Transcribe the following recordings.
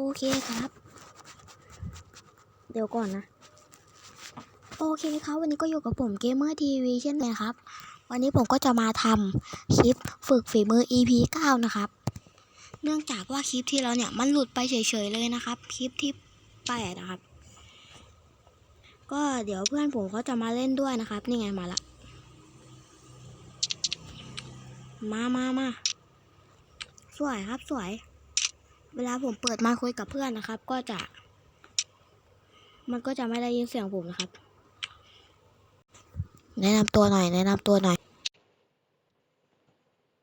โอเคครับ เดี๋ยวก่อนนะ โอเคครับ วันนี้ก็อยู่กับผมเกมเมอร์ทีวีเช่นเคยครับ วันนี้ผมก็จะมาทำคลิปฝึกฝีมือ EP 9 นะครับ เนื่องจากว่าคลิปที่แล้วเนี่ยมันหลุดไปเฉยๆเลยนะครับ คลิปที่8นะครับ ก็เดี๋ยวเพื่อนผมเขาจะมาเล่นด้วยนะครับ นี่ไงมาละ มามามาสวยครับสวย เวลาผมเปิดมาคุยกับเพื่อนนะครับ ก็จะ มันก็จะไม่ได้ยินเสียงผมนะครับ แนะนำตัวหน่อย แนะนำตัวหน่อย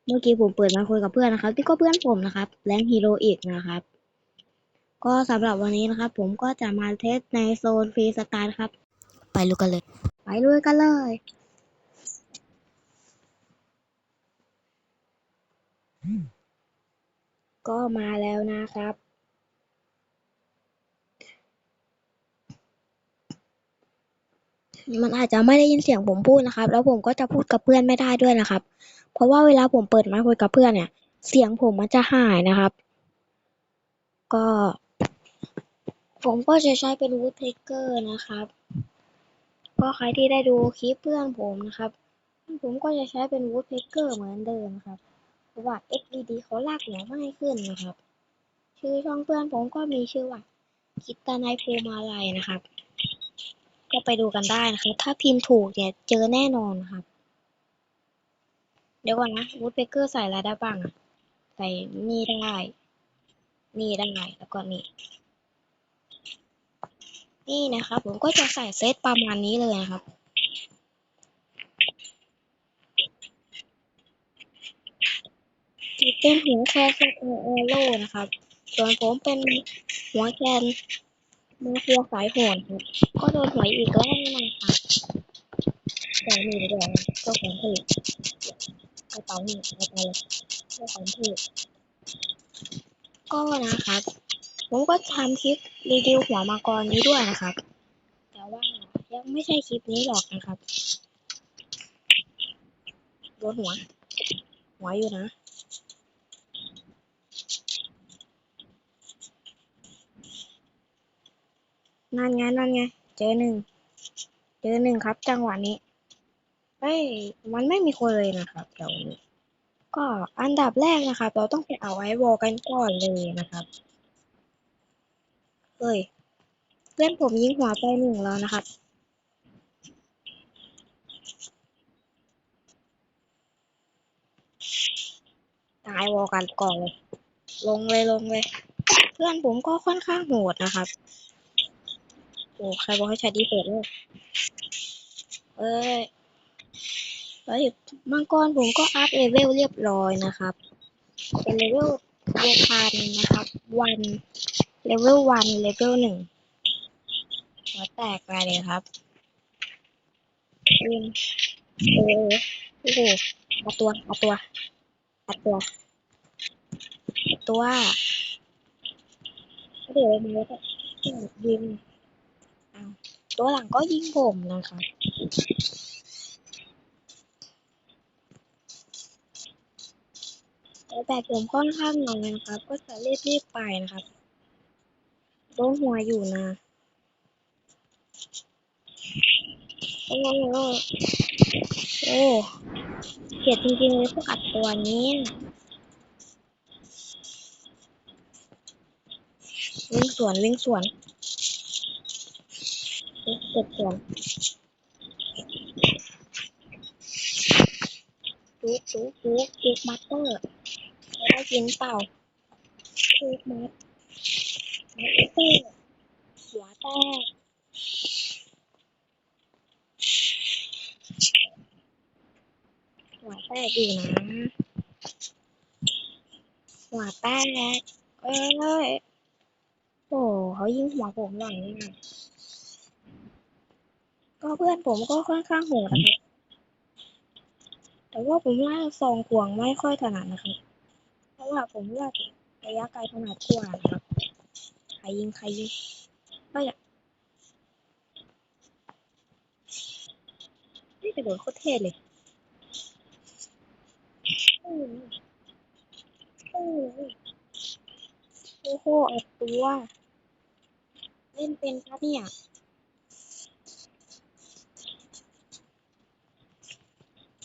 เมื่อกี้ผมเปิดมาคุยกับเพื่อนนะครับที่ก็เพื่อนผมนะครับ แรงฮีโร่อีกนะครับ ก็สำหรับวันนี้นะครับ ผมก็จะมาเทสในโซนฟรีสไตล์ครับ ไปลุยกันเลย ไปลุยกันเลย ก็มาแล้วนะครับ มันอาจจะไม่ได้ยินเสียงผมพูดนะครับ แล้วผมก็จะพูดกับเพื่อนไม่ได้ด้วยนะครับ เพราะว่าเวลาผมเปิดไมค์คุยกับเพื่อนเนี่ย เสียงผมมันจะหายนะครับ ก็ ผมก็จะใช้เป็น Woodpecker นะครับก็ใครที่ได้ดูคลิปเพื่อนผมนะครับ ผมก็จะใช้เป็น Woodpecker เหมือนเดิมครับ ราะว่า XDD เขาลากหัวง่ายขึ้นนะครับ ชื่อช่องเพื่อนผมก็มีชื่อว่าคิตาไนภูมาลัยนะครับ ก็ไปดูกันได้นะครับ ถ้าพิมพ์ถูกเนี่ยเจอแน่นอนครับ เดี๋ยวก่อนนะวูดเบเกอร์ใส่อะไรได้บ้างใส่นี่ได้ นี่ได้แล้วก็นี่ นี่นะครับ ผมก็จะใส่เซตประมาณนี้เลยนะครับ ที่ เป็นหัวแคนสเอโร่นะครับ ส่วนผมเป็นหัวแคนมาเฟียสายโหดครับ ก็โดนหวยอีกแล้วนะครับแต่นี่เดี๋ยวเจ้าของเพจกระเป๋าหนี่เอาไปเลยเจ้าของเพจก็นะครับ ผมก็ทำคลิปรีวิวหัวมังกรนี้ด้วยนะครับ แต่ว่ายังไม่ใช่คลิปนี้หรอกนะครับโดนหัว หัวอยู่นะ นั่นไงนั่นไง เจอหนึ่ง เจอหนึ่งครับ จังหวะนี้เฮ้ยมันไม่มีคนเลยนะครับเดี๋ยวนี้ก็อันดับแรกนะครับ เราต้องไปเอาไว้วอลกันก่อนเลยนะครับ เฮ้ยเพื่อนผมยิงหัวไปหนึ่งแล้วนะครับ ตายวอลกันก่อนเลย ลงเลยลงเลย เพื่อนผมก็ค่อนข้างโหดนะครับ โอ้ใครบอกให้ใช้ดีเฟกเลยเอ้ยแล้วมังกรผมก็อัพเลเวลเรียบร้อยนะครับ เป็นเลเวลเวพันนะครับ วันเลเวลวันเลเวลหนึ่งหัวแตกไปเลยครับยิงเออโอ้โหเอาตัวเอาตัวเอาตัวเอาตัวเดี๋ยวมันก็ยิง ตัวหลังก็ยิงผมนะครับแต่แบตผมค่อนข้างน้อยนะครับ ก็จะรีบๆไปนะครับโดนหัวอยู่นะโอ้โหโอ้เกลียดจริงๆเลยพวกอัดตัวนี้นวิ่งสวนวิ่งสวน เก็บสวนจุกจุกจุกจุกมัตเตอร์ได้ยินเปล่าจุกมัตมัตเตอร์หัวแตกหัวแตกอยู่นะหัวแตกเอ้ยโอ้เขายิงหัวผมหน่อยนะ ก็เพื่อนผมก็ค่อนข้างโหดนะครับแต่ว่าผมว่าซองควงไม่ค่อยถนัดนะครับ เพราะว่าผมเลือกระยะไกลถนัดกว่านะครับ ใครยิงใครยิงก็อยากนี่กระโดดโคตรเท่เลยโอ้โหโอ้โหโอ้โหอัดตัว เล่นเป็นปะเนี่ย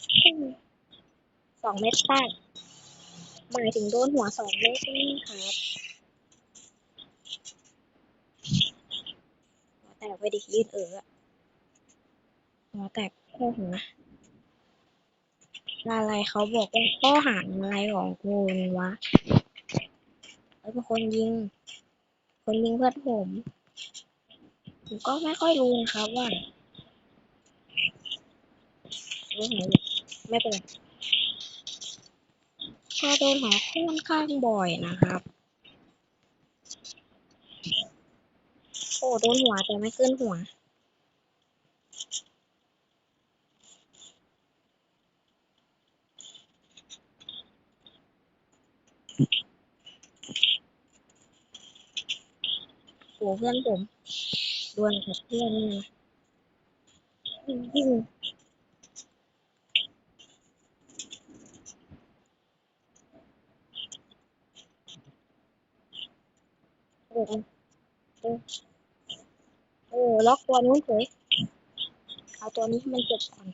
อืม สองเม็ดป้าหมายถึงโดนหัวสองเม็ดนี่ครับหัวแตกไปดิยืนเออหัวแตกแค่หัวอะไรเขาบอกว่าข้อหาอะไรของคุณวะเอ้ยเป็นคนยิง คนยิงเพื่อนผมผมก็ไม่ค่อยรู้นะครับว่ารู้ไหน ไม่เป็นไรก็โดนหอค่อนข้างบ่อยนะครับ โอ้โดนหัวแต่ไม่ขึ้นหัวโอ้เพื่อนผมดวลกับเพื่อนนี่นะยิ่ง โอ้โหโอ้ล็อกตัวนู้นเฉยเอาตัวนี้ให้มันเจ็บก่อน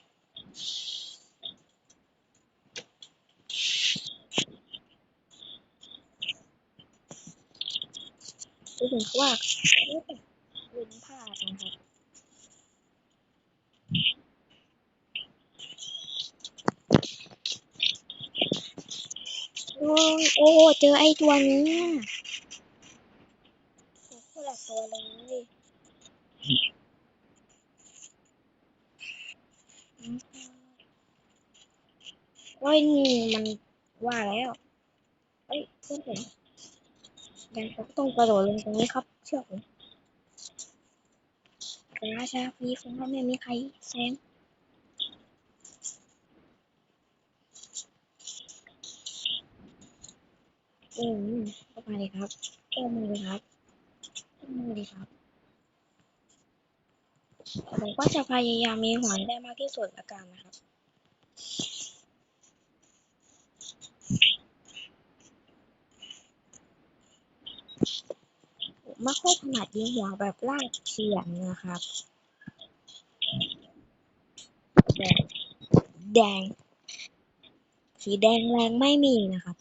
ดูถึงว่าลิ้นพลาดนะครับโอ้ยโอ้เจอไอ้ตัวนี้โอ้โหหลักตัวเลย อืมโอ้ยนี่มันว่าแล้วเอ้ยเพื่อนผมยังต้องกระโดดลงตรงนี้ครับ เชื่อผมราชาฟีคงไม่มีใครแซงอืมเข้ามาเลยครับเข้ามาเลยครับเข้ามาเลยครับ ผมก็จะพยายามมีหวนได้มากที่สุดละกันนะครับ ผมไม่ค่อยถนัดยิงหัวแบบลากเฉียงนะครับ แดง แดง สีแดงแรงไม่มีนะครับ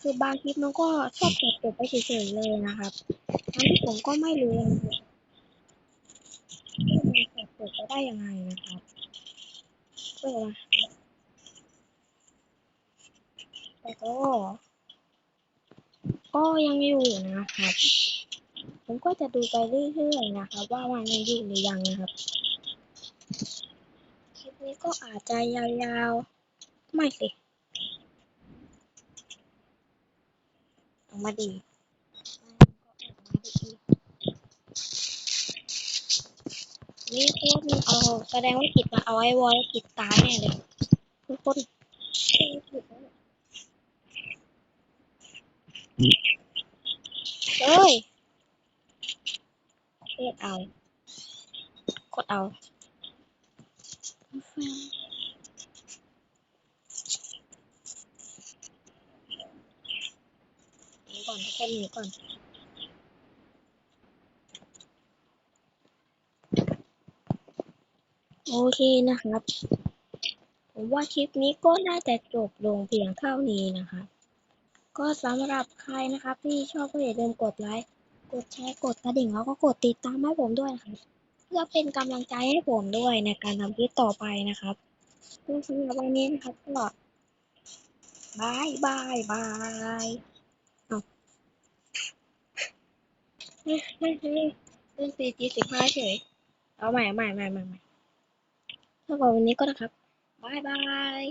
คือบางคลิปมันก็ชอบตัดจบไปเฉยๆเลยนะครับ ผมก็ไม่รู้นะครับว่ามันตัดจบไปได้ยังไงนะครับเออแต่ก็ ก็ยังอยู่นะครับ ผมก็จะดูไปเรื่อยๆนะครับ ว่ามันยังอยู่หรือยังนะครับคลิปนี้ก็อาจจะยาวๆ ไม่สิออกมาดี นี่โคตรมันเอาแสดงว่ากิจมาเอาไว้วอลกิจตายแน่เลยทุกคนเอ้ยโคตรเอาโคตรเอาหนีก่อนทุกคนหนีก่อน โอเคนะครับ ผมว่าคลิปนี้ก็น่าจะจบลงเพียงเท่านี้นะครับ ก็สำหรับใครนะครับ ที่ชอบก็อย่าลืมกดไลค์ กดแชร์ กดกระดิ่งแล้วก็กดติดตามให้ผมด้วยนะครับ เพื่อเป็นกำลังใจให้ผมด้วยในการทำคลิปต่อไปนะครับก็สำหรับวันนี้นะครับก็บายบายบายเอาไม่ไม่ไม่เล่นซีจีสิบห้าเฉยเอาใหมเอาใหม่ใหม่ใหม่ใหม่ สำหรับวันนี้ก็นะครับบายบาย